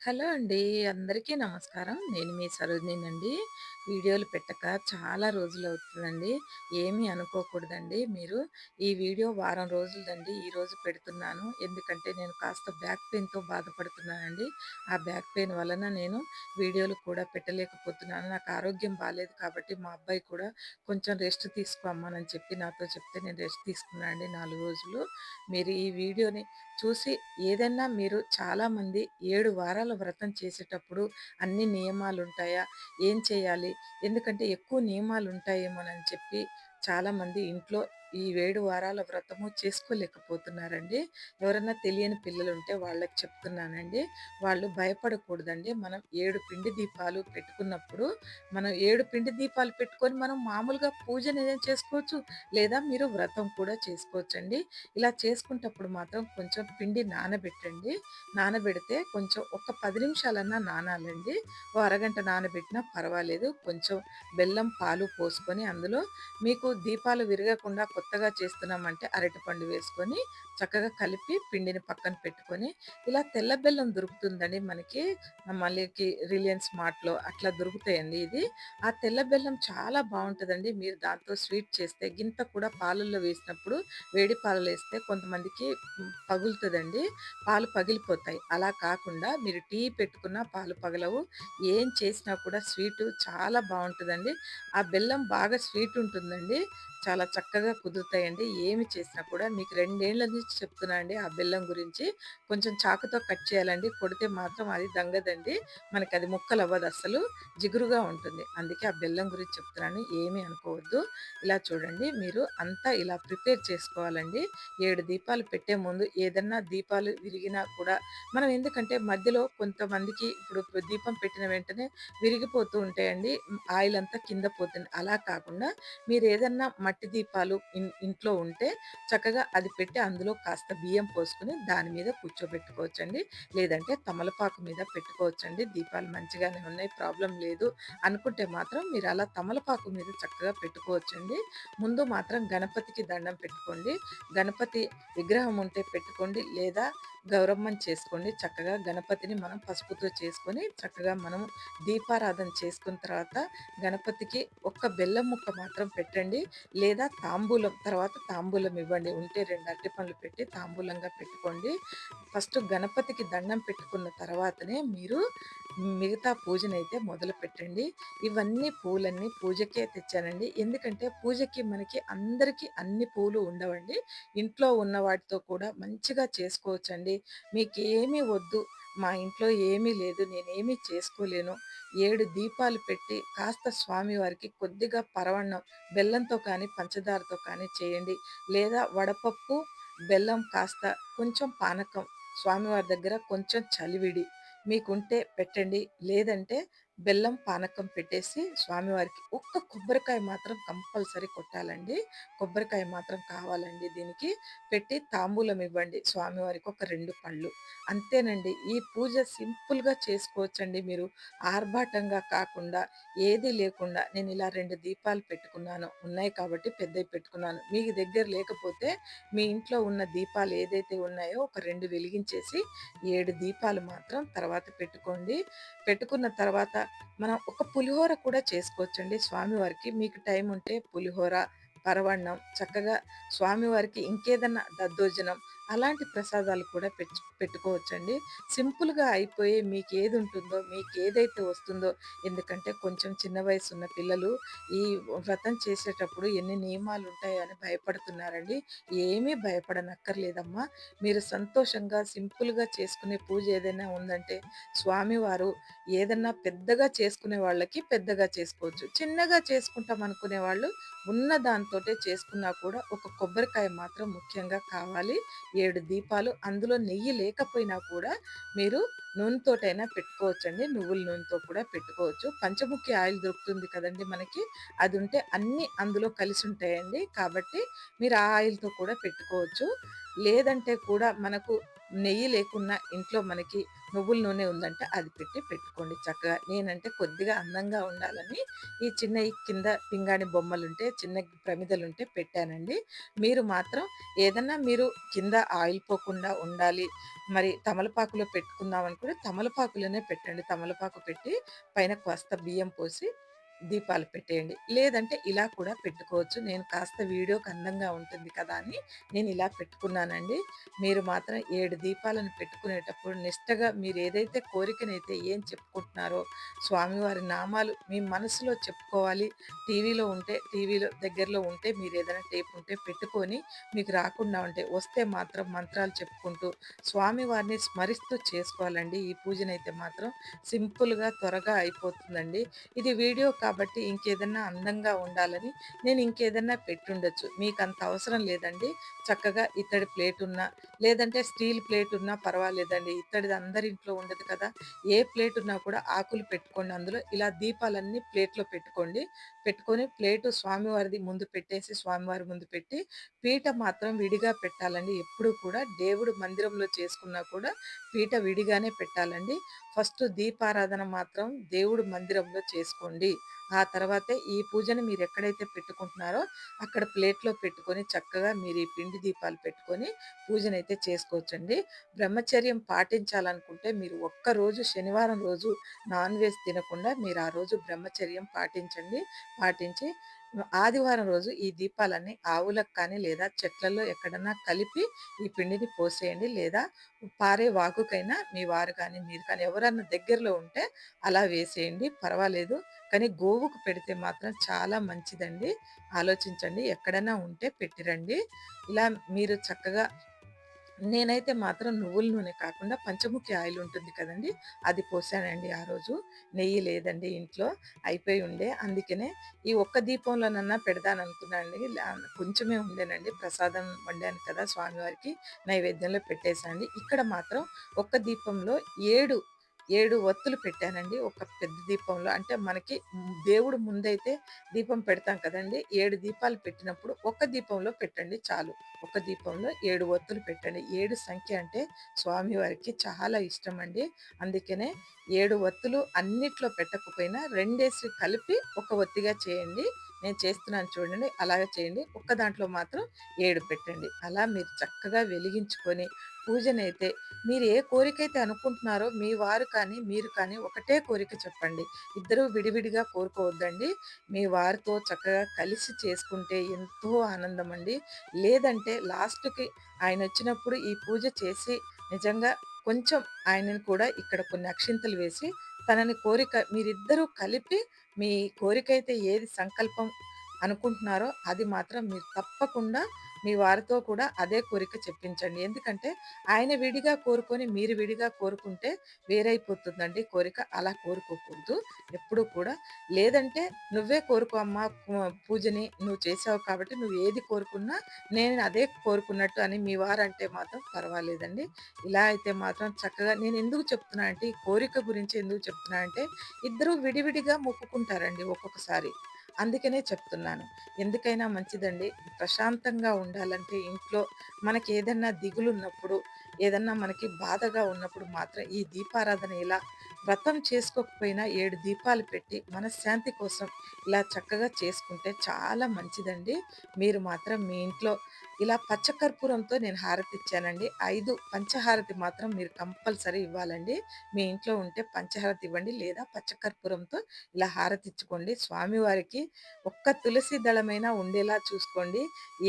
Hello అండి. అందరికీ నమస్కారం. నేను మీ సరోజినినండి. వీడియోలు పెట్టక చాలా రోజులు అవుతుందండి ఏమీ అనుకోకూడదండి మీరు. ఈ వీడియో వారం రోజులదండి. ఈరోజు పెడుతున్నాను. ఎందుకంటే నేను కాస్త బ్యాక్ పెయిన్‌తో బాధపడుతున్నానండి. ఆ బ్యాక్ పెయిన్ వలన నేను వీడియోలు కూడా పెట్టలేకపోతున్నాను. నాకు ఆరోగ్యం బాగాలేదు కాబట్టి మా అబ్బాయి కూడా కొంచెం రెస్ట్ తీసుకో చెప్పి నాతో చెప్తే నేను రెస్ట్ తీసుకున్నాను అండి నాలుగు రోజులు. మీరు ఈ వీడియోని చూసి ఏదన్నా మీరు చాలామంది ఏడు వారాలు వ్రతం చేసేటప్పుడు అన్ని నియమాలు ఉంటాయా ఏం చేయాలి? ఎందుకంటే ఎక్కువ నియమాలు ఉంటాయేమోనని చెప్పి చాలామంది ఇంట్లో ఈ ఏడు వారాల వ్రతము చేసుకోలేకపోతున్నారండి. ఎవరన్నా తెలియని పిల్లలు ఉంటే వాళ్ళకి చెప్తున్నానండి. వాళ్ళు భయపడకూడదండి. మనం ఏడు పిండి దీపాలు పెట్టుకున్నప్పుడు మనం ఏడు పిండి దీపాలు పెట్టుకొని మనం మామూలుగా పూజనేదైనా చేసుకోవచ్చు. లేదా మీరు వ్రతం కూడా చేసుకోవచ్చండి. ఇలా చేసుకుంటప్పుడు మాత్రం కొంచెం పిండి నానబెట్టండి. నానబెడితే కొంచెం ఒక పది నిమిషాలన్నా నానాలండి. ఓ అరగంట నానబెట్టినా పర్వాలేదు. కొంచెం బెల్లం, పాలు పోసుకొని అందులో మీకు దీపాలు విరగకుండా కొత్తగా చేస్తున్నామంటే అరటిపండు వేసుకొని చక్కగా కలిపి పిండిని పక్కన పెట్టుకొని ఇలా తెల్ల బెల్లం దొరుకుతుందండి మనకి మళ్ళీకి రిలయన్స్ మార్ట్‌లో అట్లా దొరుకుతాయండి ఇది. ఆ తెల్ల బెల్లం చాలా బాగుంటుందండి మీరు దాంతో స్వీట్ చేస్తే గింత కూడా పాలల్లో వేసినప్పుడు వేడి పాలలు వేస్తే కొంతమందికి పగులుతుందండి పాలు పగిలిపోతాయి. అలా కాకుండా మీరు టీ పెట్టుకున్నా పాలు పగలవు. ఏం చేసినా కూడా స్వీటు చాలా బాగుంటుందండి ఆ బెల్లం బాగా స్వీట్ ఉంటుందండి. చాలా చక్కగా కుదురుతాయండి. ఏమి చేసినా కూడా మీకు రెండేళ్ళ నుంచి చెప్తున్నా అండి ఆ బెల్లం గురించి. కొంచెం చాకుతో కట్ చేయాలండి. కొడితే మాత్రం అది దంగదండి. మనకి అది ముక్కలు అవ్వదు అసలు జిగురుగా ఉంటుంది. అందుకే ఆ బెల్లం గురించి చెప్తున్నాను. ఏమీ అనుకోవద్దు. ఇలా చూడండి మీరు అంతా ఇలా ప్రిపేర్ చేసుకోవాలండి. ఏడు దీపాలు పెట్టే ముందు ఏదన్నా దీపాలు విరిగినా కూడా మనం ఎందుకంటే మధ్యలో కొంతమందికి ఇప్పుడు దీపం పెట్టిన వెంటనే విరిగిపోతూ ఉంటాయండి. ఆయిల్ అంతా కింద పోతుంది. అలా కాకుండా మీరు ఏదన్నా మట్టి దీపాలు ఇంట్లో ఉంటే చక్కగా అది పెట్టి అందులో కాస్త బియ్యం పోసుకుని దాని మీద కూర్చోబెట్టుకోవచ్చండి. లేదంటే తమలపాకు మీద పెట్టుకోవచ్చండి. దీపాలు మంచిగానే ఉన్నాయి. ప్రాబ్లం లేదు అనుకుంటే మాత్రం మీరు అలా తమలపాకు మీద చక్కగా పెట్టుకోవచ్చండి. ముందు మాత్రం గణపతికి దండం పెట్టుకోండి. గణపతి విగ్రహం ఉంటే పెట్టుకోండి. లేదా గౌరమ్మం చేసుకోండి. చక్కగా గణపతిని మనం పసుపుతో చేసుకొని చక్కగా మనం దీపారాధన చేసుకున్న తర్వాత గణపతికి ఒక్క బెల్లం ముక్క మాత్రం పెట్టండి. లేదా తాంబూలం తర్వాత తాంబూలం ఇవ్వండి. ఉంటే 2 అరటిపండ్లు పెట్టి తాంబూలంగా పెట్టుకోండి. ఫస్ట్ గణపతికి దండం పెట్టుకున్న తర్వాతనే మీరు మిగతా పూజనైతే మొదలు పెట్టండి ఇవన్నీ పూలన్నీ పూజకే తెచ్చానండి. ఎందుకంటే పూజకి మనకి అందరికీ అన్ని పూలు ఉండవండి. ఇంట్లో ఉన్న వాటితో కూడా మంచిగా చేసుకోవచ్చండి. మీకేమీ వద్దు. మా ఇంట్లో ఏమీ లేదు. నేనేమీ చేసుకోలేను. ఏడు దీపాలు పెట్టి కాస్త స్వామివారికి కొద్దిగా పరవణం బెల్లంతో కానీ, పంచదారతో కానీ చేయండి. లేదా వడపప్పు, బెల్లం కాస్త కొంచెం పానకం స్వామివారి దగ్గర కొంచెం చలివిడి మీకుంటే పెట్టండి. లేదంటే బెల్లం పానకం పెట్టేసి స్వామివారికి ఒక్క కొబ్బరికాయ మాత్రం కంపల్సరీ కొట్టాలండి. కొబ్బరికాయ మాత్రం కావాలండి దీనికి. పెట్టి తాంబూలం ఇవ్వండి. స్వామివారికి ఒక రెండు పళ్ళు. అంతేనండి. ఈ పూజ సింపుల్‌గా చేసుకోవచ్చండి మీరు. ఆర్భాటంగా కాకుండా, ఏది లేకుండా నేను ఇలా రెండు దీపాలు పెట్టుకున్నాను. ఉన్నాయి కాబట్టి పెద్దవి పెట్టుకున్నాను. మీకు దగ్గర లేకపోతే మీ ఇంట్లో ఉన్న దీపాలు ఏదైతే ఉన్నాయో ఒక రెండు వెలిగించేసి ఏడు దీపాలు మాత్రం తర్వాత పెట్టుకోండి. పెట్టుకున్న తర్వాత మనం ఒక పులిహోర కూడా చేసుకోవచ్చండి స్వామివారికి. మీకు టైం ఉంటే పులిహోర, పరవన్నం చక్కగా స్వామివారికి ఇంకేదన్నా దద్దోజనం అలాంటి ప్రసాదాలు కూడా పెచ్ పెట్టుకోవచ్చండి. సింపుల్‌గా అయిపోయే మీకు ఏదైతే వస్తుందో ఎందుకంటే కొంచెం చిన్న వయసున్న పిల్లలు ఈ వ్రతం చేసేటప్పుడు ఎన్ని నియమాలు అని భయపడుతున్నారండి. ఏమీ భయపడనక్కర్లేదమ్మా. మీరు సంతోషంగా, సింపుల్‌గా చేసుకునే పూజ ఏదైనా ఉందంటే స్వామివారు ఏదన్నా పెద్దగా చేసుకునే వాళ్ళకి పెద్దగా చేసుకోవచ్చు. చిన్నగా చేసుకుంటాం అనుకునే వాళ్ళు ఉన్న దాంతో చేసుకున్నా కూడా ఒక కొబ్బరికాయ మాత్రం ముఖ్యంగా కావాలి. ఏడు దీపాలు అందులో నెయ్యి లేకపోయినా కూడా మీరు నూనెతోటైనా పెట్టుకోవచ్చండి. నువ్వుల నూనెతో కూడా పెట్టుకోవచ్చు. పంచముఖి ఆయిల్ దొరుకుతుంది కదండీ మనకి. అదుంటే అన్నీ అందులో కలిసి ఉంటాయండి కాబట్టి మీరు ఆ ఆయిల్‌తో కూడా పెట్టుకోవచ్చు. లేదంటే కూడా మనకు నెయ్యి లేకున్నా ఇంట్లో మనకి నువ్వుల నూనె ఉందంటే అది పెట్టి పెట్టుకోండి చక్కగా. నేనంటే కొద్దిగా అందంగా ఉండాలని ఈ చిన్న కింద పింగాణి బొమ్మలుంటే చిన్న ప్రమిదలుంటే పెట్టానండి. మీరు మాత్రం ఏదన్నా మీరు కింద ఆయిల్ పోకుండా ఉండాలి మరి తమలపాకులో పెట్టుకుందాం అనుకుంటే తమలపాకులోనే పెట్టండి. తమలపాకు పెట్టి పైన కాస్త బియ్యం పోసి దీపాలు పెట్టేయండి. లేదంటే ఇలా కూడా పెట్టుకోవచ్చు. నేను కాస్త వీడియోకి అందంగా ఉంటుంది కదా అని నేను ఇలా పెట్టుకున్నానండి. మీరు మాత్రం ఏడు దీపాలను పెట్టుకునేటప్పుడు నిష్టగా మీరు ఏదైతే కోరికనైతే ఏం చెప్పుకుంటున్నారో స్వామివారి నామాలు మీ మనసులో చెప్పుకోవాలి. టీవీలో ఉంటే టీవీలో దగ్గరలో ఉంటే మీరు ఏదైనా టేప్ ఉంటే పెట్టుకొని మీకు రాకుండా ఉంటే వస్తే మాత్రం మంత్రాలు చెప్పుకుంటూ స్వామివారిని స్మరిస్తూ చేసుకోవాలండి. ఈ పూజనైతే మాత్రం సింపుల్గా త్వరగా అయిపోతుందండి. ఇది వీడియో కాబట్టి ఇంకేదన్నా అందంగా ఉండాలని నేను ఇంకేదన్నా పెట్టుండొచ్చు. మీకు అంత అవసరం లేదండి. చక్కగా ఇత్తడి ప్లేట్ ఉన్నా లేదంటే స్టీల్ ప్లేట్ ఉన్నా పర్వాలేదండి. ఇత్తడిది అందరి ఇంట్లో ఉండదు కదా. ఏ ప్లేట్ ఉన్నా కూడా ఆకులు పెట్టుకోండి అందులో. ఇలా దీపాలన్నీ ప్లేట్లో పెట్టుకోండి. పెట్టుకొని ప్లేటు స్వామివారిది ముందు పెట్టేసి స్వామివారి ముందు పెట్టి పీట మాత్రం విడిగా పెట్టాలండి. ఎప్పుడు కూడా దేవుడు మందిరంలో చేసుకున్నా కూడా పీట విడిగానే పెట్టాలండి. ఫస్ట్ దీపారాధన మాత్రం దేవుడు మందిరంలో చేసుకోండి. ఆ తర్వాతే ఈ పూజను మీరు ఎక్కడైతే పెట్టుకుంటున్నారో అక్కడ ప్లేట్లో పెట్టుకొని చక్కగా మీరు ఈ పిండి దీపాలు పెట్టుకొని పూజనైతే చేసుకోవచ్చండి. బ్రహ్మచర్యం పాటించాలనుకుంటే మీరు ఒక్కరోజు శనివారం రోజు నాన్ వెజ్ తినకుండా మీరు ఆ రోజు బ్రహ్మచర్యం పాటించండి. పాటించి ఆదివారం రోజు ఈ దీపాలన్నీ ఆవులకు కానీ లేదా చెట్లలో ఎక్కడన్నా కలిపి ఈ పిండిని పోసేయండి. లేదా పారే వాకుకైనా మీ వారు కానీ మీరు కానీ ఎవరన్నా దగ్గరలో ఉంటే అలా వేసేయండి. పర్వాలేదు. కానీ గోవుకు పెడితే మాత్రం చాలా మంచిదండి. ఆలోచించండి. ఎక్కడైనా ఉంటే పెట్టిరండి. ఇలా మీరు చక్కగా నేనైతే మాత్రం నువ్వుల నూనె కాకుండా పంచముఖి ఆయిల్ ఉంటుంది కదండి అది పోసానండి ఆ రోజు. నెయ్యి లేదండి ఇంట్లో అయిపోయి ఉండే. అందుకనే ఈ ఒక్క దీపంలోనన్నా పెడదాను అనుకున్నానండి కొంచెమే ఉండేనండి. ప్రసాదం వండాను కదా స్వామివారికి నైవేద్యంలో పెట్టేశానండి. ఇక్కడ మాత్రం ఒక్క దీపంలో ఏడు ఏడు ఒత్తులు పెట్టానండి. ఒక పెద్ద దీపంలో. అంటే మనకి దేవుడు ముందైతే దీపం పెడతాం కదండి. ఏడు దీపాలు పెట్టినప్పుడు ఒక దీపంలో పెట్టండి చాలు. ఒక దీపంలో ఏడు ఒత్తులు పెట్టండి. ఏడు సంఖ్య అంటే స్వామివారికి చాలా ఇష్టం అండి అందుకనే ఏడు ఒత్తులు అన్నిట్లో పెట్టకపోయినా రెండేసి కలిపి ఒక ఒత్తిగా చేయండి. నేను చేస్తున్నాను చూడండి అలాగే చేయండి. ఒక్క దాంట్లో మాత్రం ఏడు పెట్టండి. అలా మీరు చక్కగా వెలిగించుకొని పూజనైతే మీరు ఏ కోరికైతే అనుకుంటున్నారో మీ వారు కానీ మీరు కానీ ఒకటే కోరిక చెప్పండి. ఇద్దరు విడివిడిగా కోరుకోవద్దండి. మీ వారితో చక్కగా కలిసి చేసుకుంటే ఎంతో ఆనందం అండి లేదంటే లాస్ట్కి ఆయన వచ్చినప్పుడు ఈ పూజ చేసి నిజంగా కొంచెం ఆయనని కూడా ఇక్కడ కొన్ని అక్షింతలు వేసి తనని కోరిక మీరిద్దరూ కలిపి మీ కోరికైతే ఏది సంకల్పం అనుకుంటున్నారో అది మాత్రం మీరు తప్పకుండా మీ వారితో కూడా అదే కోరిక చెప్పించండి. ఎందుకంటే ఆయన విడిగా కోరుకొని మీరు విడిగా కోరుకుంటే వేరైపోతుందండి కోరిక. అలా కోరుకోకూడదు. ఎప్పుడు కూడా. లేదంటే నువ్వే కోరుకో అమ్మా పూజని నువ్వు చేసావు కాబట్టి నువ్వు ఏది కోరుకున్నా నేను అదే కోరుకున్నట్టు అని మీ వారంటే మాత్రం పర్వాలేదండి. ఇలా అయితే మాత్రం చక్కగా నేను ఎందుకు చెప్తున్నా అంటే ఈ కోరిక గురించి ఎందుకు చెప్తున్నా అంటే ఇద్దరు విడివిడిగా మొక్కుకుంటారండి ఒక్కొక్కసారి. అందుకనే చెప్తున్నాను. ఎందుకైనా మంచిదండి. ప్రశాంతంగా ఉండాలంటే ఇంట్లో మనకి ఏదన్నా దిగులున్నప్పుడు ఏదన్నా మనకి బాధగా ఉన్నప్పుడు మాత్రం ఈ దీపారాధన ఇలా వ్రతం చేసుకోకపోయినా ఏడు దీపాలు పెట్టి మనశ్శాంతి కోసం ఇలా చక్కగా చేసుకుంటే చాలా మంచిదండి. మీరు మాత్రం మీ ఇంట్లో ఇలా పచ్చకర్పూరంతో నేను హారతి ఇచ్చానండి. ఐదు పంచహారతి మాత్రం మీరు కంపల్సరీ ఇవ్వాలండి. మీ ఇంట్లో ఉంటే పంచహారతి ఇవ్వండి లేదా పచ్చకర్పూరంతో ఇలా హారతి ఇచ్చుకోండి. స్వామివారికి ఒక్క తులసి దళమైనా ఉండేలా చూసుకోండి.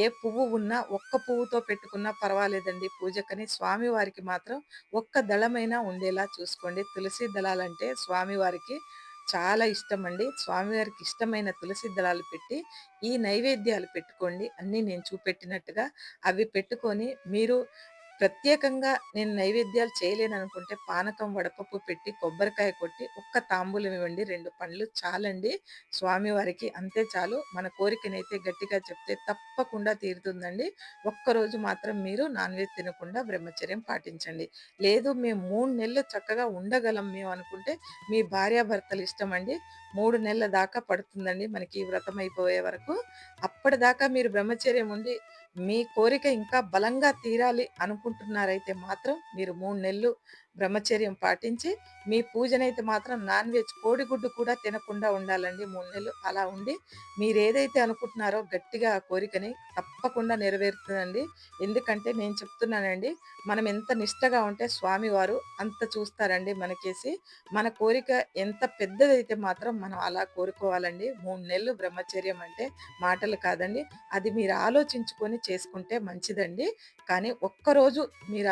ఏ పువ్వు ఉన్నా ఒక్క పువ్వుతో పెట్టుకున్నా పర్వాలేదండి. పూజకని స్వామివారికి మాత్రం ఒక్క దళమైనా ఉండేలా చూసుకోండి. తులసి దళాలంటే స్వామివారికి చాలా ఇష్టం అండి స్వామివారికి ఇష్టమైన తులసి దళాలు పెట్టి ఈ నైవేద్యాలు పెట్టుకోండి. అన్నీ నేను చూపెట్టినట్టుగా అవి పెట్టుకొని మీరు ప్రత్యేకంగా నేను నైవేద్యాలు చేయలేననుకుంటే పానకం వడపప్పు పెట్టి కొబ్బరికాయ కొట్టి ఒక్క తాంబూలం ఇవ్వండి రెండు పండ్లు చాలండి. స్వామివారికి అంతే చాలు. మన కోరికనైతే గట్టిగా చెప్తే తప్పకుండా తీరుతుందండి. ఒక్కరోజు మాత్రం మీరు నాన్ వెజ్ తినకుండా బ్రహ్మచర్యం పాటించండి. లేదు మేము మూడు నెలలు చక్కగా ఉండగలం మేము అనుకుంటే మీ భార్యాభర్తలు ఇష్టం అండి మూడు నెలల దాకా పడుతుందండి మనకి ఈ వ్రతం అయిపోయే వరకు. అప్పటిదాకా మీరు బ్రహ్మచర్యం ఉండి మీ కోరిక ఇంకా బలంగా తీరాలి అనుకుంటున్నారైతే మాత్రం మీరు మూడు నెలలు బ్రహ్మచర్యం పాటించి, మీ పూజనైతే మాత్రం నాన్ వెజ్ కోడిగుడ్డు కూడా తినకుండా ఉండాలండి మూడు నెలలు. అలా ఉండి మీరేదైతే అనుకుంటున్నారో గట్టిగా ఆ కోరికని తప్పకుండా నెరవేరుతుందండి. ఎందుకంటే నేను చెప్తున్నానండి, మనం ఎంత నిష్టగా ఉంటే స్వామివారు అంత చూస్తారండి మనకేసి. మన కోరిక ఎంత పెద్దదైతే మాత్రం మనం అలా కోరుకోవాలండి. మూడు నెలలు బ్రహ్మచర్యం అంటే మాటలు కాదండి. అది మీరు ఆలోచించుకొని చేసుకుంటే మంచిదండి. కానీ ఒక్కరోజు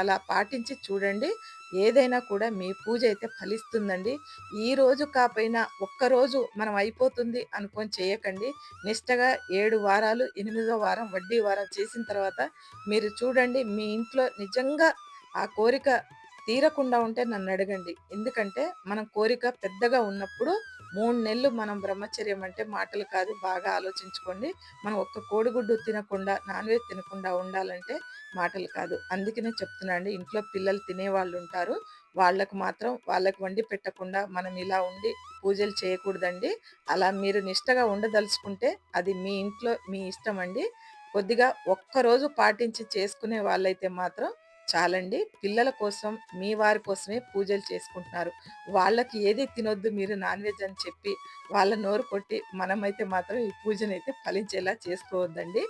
అలా పాటించి చూడండి. ఏదైనా కూడా మీ పూజ అయితే ఫలిస్తుందండి. ఈ రోజు కాపోయినా ఒక్కరోజు మనం అయిపోతుంది అనుకోని చేయకండి. నిష్టగా ఏడు వారాలు, ఎనిమిదో వారం వడ్డీ వారం చేసిన తర్వాత మీరు చూడండి మీ ఇంట్లో నిజంగా ఆ కోరిక తీరకుండా ఉంటే నన్ను అడగండి ఎందుకంటే మనం కోరిక పెద్దగా ఉన్నప్పుడు మూడు నెలలు మనం బ్రహ్మచర్యం అంటే మాటలు కాదు. బాగా ఆలోచించుకోండి. మనం ఒక్క కోడిగుడ్డు తినకుండా, నాన్ వెజ్ తినకుండా ఉండాలంటే మాటలు కాదు. అందుకనే చెప్తున్నా అండి. ఇంట్లో పిల్లలు తినేవాళ్ళుంటారు. వాళ్ళకు మాత్రం వాళ్ళకి వండి పెట్టకుండా మనం ఇలా ఉండి పూజలు చేయకూడదండి. అలా మీరు నిష్టగా ఉండదలుచుకుంటే అది మీ ఇంట్లో మీ ఇష్టం అండి కొద్దిగా ఒక్కరోజు పాటించి చేసుకునే వాళ్ళైతే మాత్రం చాలండి. పిల్లల కోసం, మీ వారి కోసమే పూజలు చేసుకుంటున్నారు. వాళ్ళకి ఏది తినొద్దు మీరు నాన్ వెజ్ అని చెప్పి వాళ్ళ నోరు కొట్టి మనమైతే మాత్రం ఈ పూజనైతే ఫలించేలా చేసుకోవద్దండి.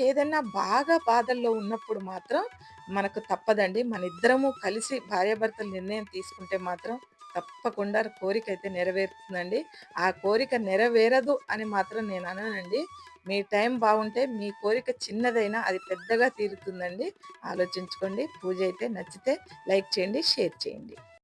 ఏదైనా బాగా బాధల్లో ఉన్నప్పుడు మాత్రం మనకు తప్పదండి. మన ఇద్దరము కలిసి భార్యాభర్తలు నిర్ణయం తీసుకుంటే మాత్రం తప్పకుండా కోరికైతే నెరవేరుతుందండి. ఆ కోరిక నెరవేరదు అని మాత్రం నేను అననండి. మీ టైం బాగుంటే మీ కోరిక చిన్నదైనా అది పెద్దగా తీరుతుందండి. ఆలోచించుకోండి. పూజ అయితే నచ్చితే లైక్ చేయండి, షేర్ చేయండి.